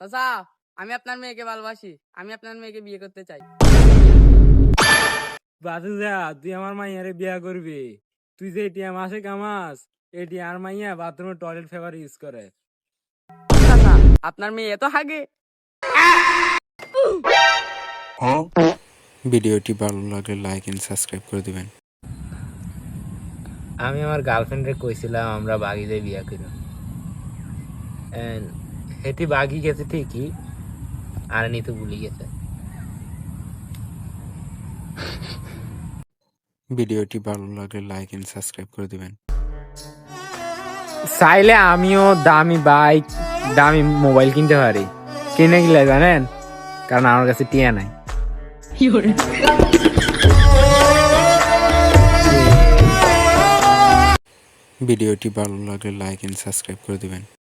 চাচা আমি আপনার মেয়েকে ভালোবাসি। আমি আপনার মেয়েকে বিয়ে করতে চাই। বাদুদা তুই আমার মাইয়ারে বিয়া করবি। তুই যে এটিএম মাসে কামাস এটি আর মাইয়া বাথরুমে টয়লেট পেপার ইউজ করে। চাচা আপনার মেয়ে এত হাগে। ভিডিওটি ভালো লাগলে লাইক এন্ড সাবস্ক্রাইব করে দিবেন। আমি আমার গার্লফ্রেন্ডে কইছিলাম আমরা বাগিতে বিয়া করব এটি বাগি গেছে ঠিকই আর নি তো ভুলে গেছে। ভিডিওটি ভালো লাগলে লাইক এন্ড সাবস্ক্রাইব করে দিবেন। চাইলে আমিও দামি বাইক দামি মোবাইল কিনতে পারি। কিনে গেলে জানেন? কারণ আমার কাছে টিয়া নাই। ভিডিওটি ভালো লাগলে লাইক এন্ড সাবস্ক্রাইব করে দিবেন।